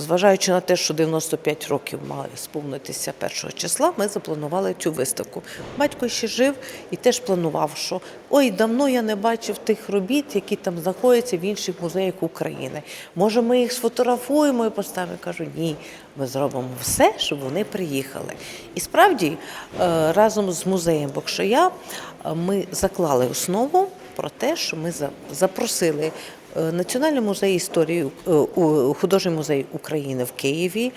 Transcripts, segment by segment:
зважаючи на те, що 95 років має сповнитися першого числа, ми запланували цю виставку. Батько ще жив і теж планував, що ой, давно я не бачив тих робіт, які там знаходяться в інших музеях України. Може, ми їх сфотографуємо і поставимо. Я кажу, ні, ми зробимо все, щоб вони приїхали. І справді, е, разом з музеєм Бокшая е, ми заклали основу про те, що ми за- запросили Національний музей історії, е, художній музей України в Києві.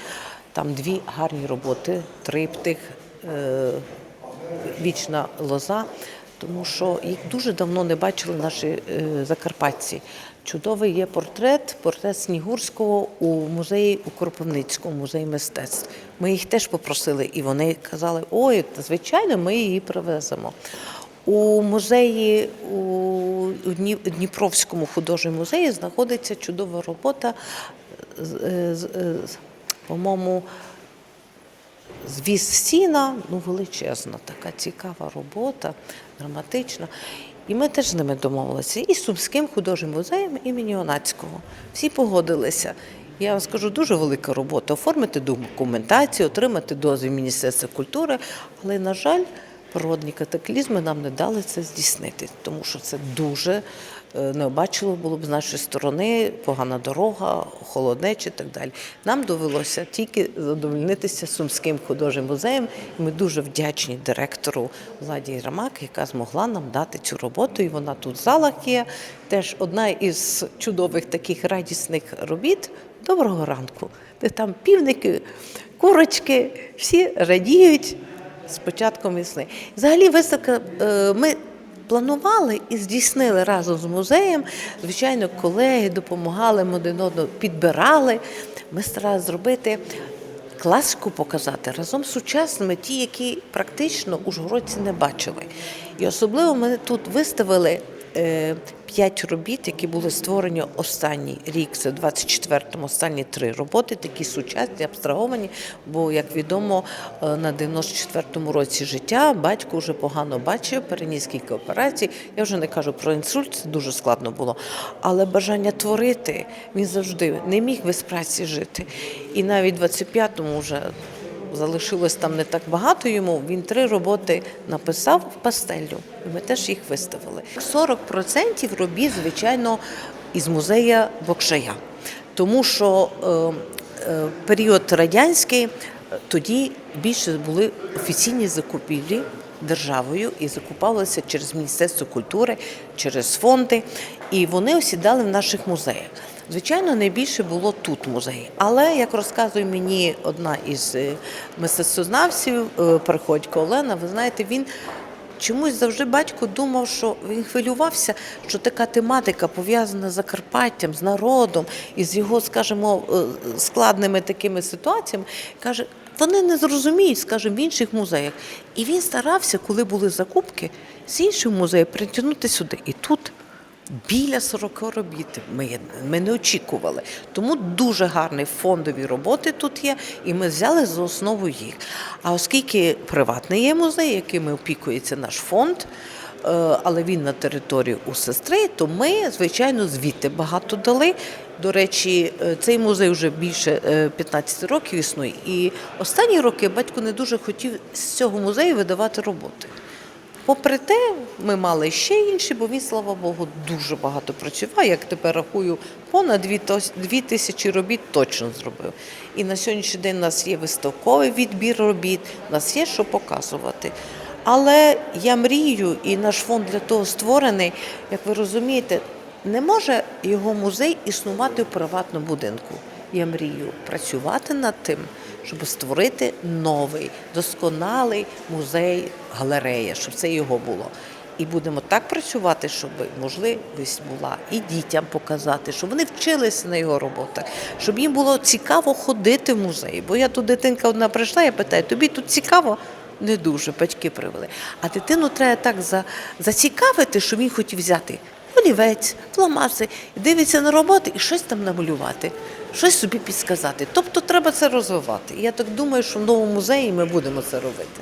Там дві гарні роботи, триптих, е, вічна лоза, тому що їх дуже давно не бачили наші е, закарпатці. Чудовий є портрет, портрет Снігурського у музеї у Кропивницькому, музеї мистецтв. Ми їх теж попросили, і вони казали: ой, звичайно, ми її привеземо. У музеї у Дні- Дніпровському художньому музеї знаходиться чудова робота, е, е, по-моєму, Звіз сіна, ну величезна, така цікава робота, драматична. І ми теж з ними домовилися. І з Сумським художнім музеєм імені Онацького. Всі погодилися. Я вам скажу, дуже велика робота оформити документацію, отримати дозвіл Міністерства культури, але, на жаль, природні катаклізми нам не дали це здійснити, тому що це дуже е, необачливо було б з нашої сторони, погана дорога, холоднечі і так далі. Нам довелося тільки задовольнитися Сумським художнім музеєм. І ми дуже вдячні директору Владі Єрмак, яка змогла нам дати цю роботу. І вона тут в залах є. Теж одна із чудових таких радісних робіт. Доброго ранку, де там півники, курочки, всі радіють з початком весни. Взагалі, виставка е, ми планували і здійснили разом з музеєм. Звичайно, колеги допомагали один одного, підбирали. Ми старалися зробити класику показати разом з сучасними, ті, які практично ужгородці не бачили. І особливо ми тут виставили. Е, П'ять робіт, які були створені останній рік, це в 24-му, останні три роботи, такі сучасні, абстраговані. Бо, як відомо, е, на 94-му році життя батько вже погано бачив, переніс кілька операцій. Я вже не кажу про інсульт, це дуже складно було. Але бажання творити він завжди не міг без праці жити. І навіть в 25-му вже залишилось там не так багато йому. Він три роботи написав в пастелю. І ми теж їх виставили. 40% робіт, звичайно, із музея Бокшая. Тому що е, е, період радянський тоді більше були офіційні закупівлі державою і закупалися через Міністерство культури, через фонди. І вони осідали в наших музеях. Звичайно, найбільше було тут музеї. Але як розказує мені одна із е, мистецтвознавців, е, Приходько Олена, ви знаєте, він чомусь завжди батько думав, що він хвилювався, що така тематика пов'язана з Закарпаттям, з народом і з його, скажімо, е, складними такими ситуаціями. Каже, вони не зрозуміють, скажімо, в інших музеях. І він старався, коли були закупки, з інших музеїв притягнути сюди. І тут Біля 40 робіт ми, ми не очікували. Тому дуже гарні фондові роботи тут є, і ми взяли за основу їх. А оскільки приватний є музей, яким опікується наш фонд, е, але він на території у сестри, то ми, звичайно, звідти багато дали. До речі, е, цей музей вже більше е, 15 років існує. І останні роки батько не дуже хотів з цього музею видавати роботи. Попри те, ми мали ще інші, бо він, слава Богу, дуже багато працював. Як тепер рахую, понад дві тисячі робіт точно зробив. І на сьогоднішній день у нас є виставковий відбір робіт, у нас є що показувати. Але я мрію, і наш фонд для того створений, як ви розумієте, не може його музей існувати в приватному будинку. Я мрію працювати над тим, щоб створити новий, досконалий музей, галерея, щоб це його було. І будемо так працювати, щоб можливість була і дітям показати, щоб вони вчилися на його роботах, щоб їм було цікаво ходити в музей. Бо я тут дитинка одна прийшла, я питаю, тобі тут цікаво? Не дуже батьки привели. А дитину треба так за, зацікавити, щоб він хотів взяти олівець, фломаси, дивиться на роботи і щось там намалювати, щось собі підсказати. Тобто треба це розвивати. Я так думаю, що в новому музеї ми будемо це робити.